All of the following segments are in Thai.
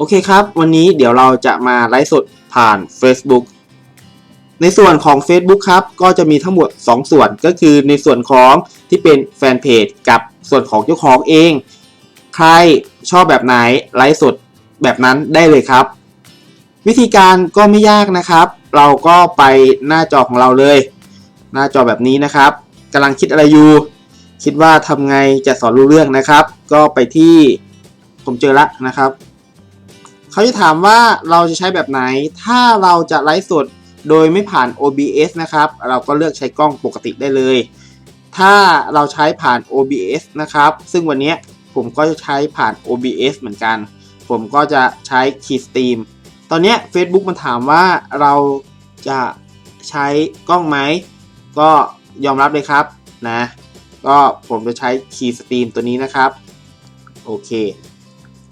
โอเคครับ วันนี้เดี๋ยวเราจะมาไลฟ์สดผ่าน Facebook ในส่วนของ Facebook ครับ ก็จะมีทั้งหมด 2 ส่วนก็คือในส่วนของที่เป็นแฟนเพจกับส่วนของเจ้าของเอง ใครชอบแบบไหนไลฟ์สดแบบนั้นได้เลยครับ วิธีการก็ไม่ยากนะครับ เราก็ไปหน้าจอของเราเลย หน้าจอแบบนี้นะครับกำลังคิดอะไรอยู่ คิดว่าทำไงจะสอนรู้เรื่องนะครับ ก็ไปที่ผมเจอละนะครับ เขาจะถามว่าเราจะใช้แบบไหน ถ้าเราจะไลฟ์สดโดยไม่ผ่าน OBS นะครับ เราก็เลือกใช้กล้องปกติได้เลย ถ้าเราใช้ผ่าน OBS นะครับ ซึ่งวันนี้ผมก็จะใช้ผ่าน OBS เหมือนกัน ผมก็จะใช้ Keystream ตอนนี้ Facebook มันถามว่าเราจะใช้กล้องไหม ก็ยอมรับเลยครับนะ ก็ผมจะใช้ Keystream ตัวนี้นะครับ โอเค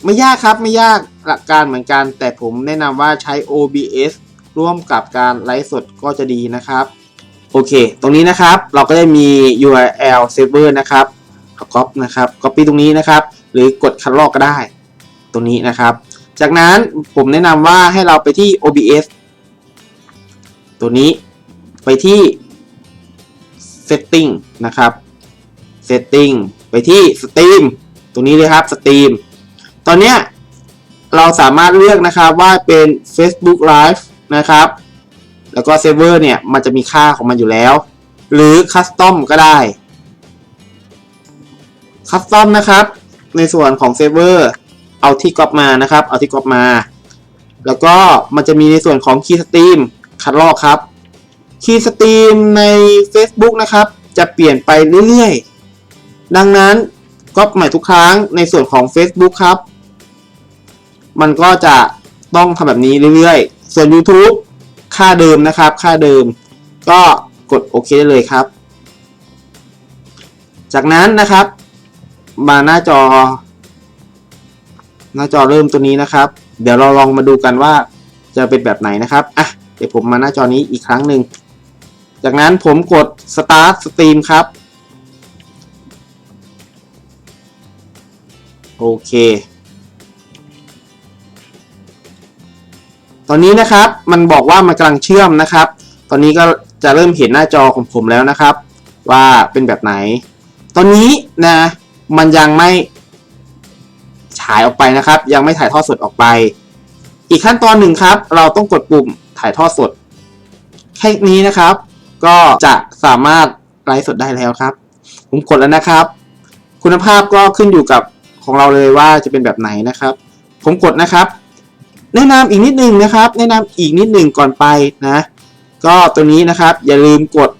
ไม่ยากครับไม่ยากหลักการเหมือนกัน แต่ผมแนะนำว่าใช้ OBS ร่วมกับการไลฟ์สดก็จะดีนะครับ โอเค ตรงนี้นะครับเราก็ได้มี URL server นะครับก๊อปนะครับ copy ตรงนี้นะครับ หรือกดคัดลอกก็ได้ ตรงนี้นะครับ จากนั้นผมแนะนำว่าให้เราไปที่ OBS ตัวนี้ไปที่ setting นะครับ setting ไปที่ stream ตรงนี้เลยครับ stream ตอนเนี้ยเราสามารถเลือกนะครับว่าเป็น Facebook Live นะครับ แล้วก็เซิเวอร์เนี่ยมันจะมีค่าของมันอยู่แล้ว หรือคัสตอมก็ได้คัสตอมนะครับ ในส่วนของเซิเวอร์เอาที่ก๊อปมานะครับ เอาที่ก๊อปมา แล้วก็มันจะมีในส่วนของคีย์สตรีมคัดลอกครับคีย์สตรีมใน Facebook นะครับ จะเปลี่ยนไปเรื่อยๆ ดังนั้นก๊อปใหม่ทุกครั้งในส่วนของ Facebook ครับ มันก็จะต้องทำแบบนี้เรื่อยๆ ส่วน YouTube ค่าเดิมนะครับ ค่าเดิม ก็กดโอเคได้เลยครับ จากนั้นนะครับ มาหน้าจอ หน้าจอเริ่มตัวนี้นะครับ เดี๋ยวเราลองมาดูกันว่าจะเป็นแบบไหนนะครับ อะ เดี๋ยวผมมาหน้าจอนี้อีกครั้งหนึ่ง จากนั้นผมกด start stream ครับ โอเค ตอนนี้นะครับมันบอกว่ามันกำลังเชื่อมนะครับ ตอนนี้ก็จะเริ่มเห็นหน้าจอของผมแล้วนะครับ ว่าเป็นแบบไหน ตอนนี้นะมันยังไม่ฉายออกไปนะครับ ยังไม่ถ่ายทอดสดออกไป อีกขั้นตอนหนึ่งครับ เราต้องกดปุ่มถ่ายทอดสดแค่นี้นะครับ ก็จะสามารถไลฟ์สดได้แล้วครับ ผมกดแล้วนะครับ คุณภาพก็ขึ้นอยู่กับของเราเลยว่าจะเป็นแบบไหนนะครับ ผมกดนะครับ แนะนำอีกนิดนึงนะครับ แนะนำอีกนิดหนึ่งก่อนไปนะ ก็ตัวนี้นะครับอย่าลืมกด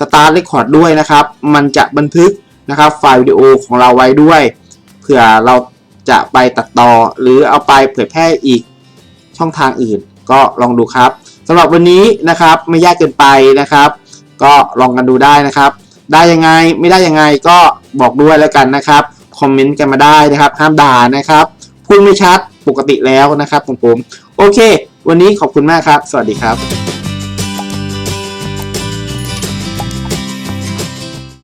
Start Record ด้วยนะครับ มันจะบันทึกนะครับไฟล์วิดีโอของเราไว้ด้วยเผื่อเราจะไปตัดต่อหรือเอาไปเผยแพร่อีกช่องทางอื่น ก็ลองดูครับสำหรับวันนี้นะครับไม่ยากเกินไปนะครับ ก็ลองกันดูได้นะครับ ได้ยังไงไม่ได้ยังไงก็บอกด้วยแล้วกันนะครับคอมเมนต์กันมาได้นะครับ ห้ามด่านะครับพูดไม่ชัด ปกติแล้วนะครับของผม โอเค วันนี้ขอบคุณมากครับ สวัสดีครับ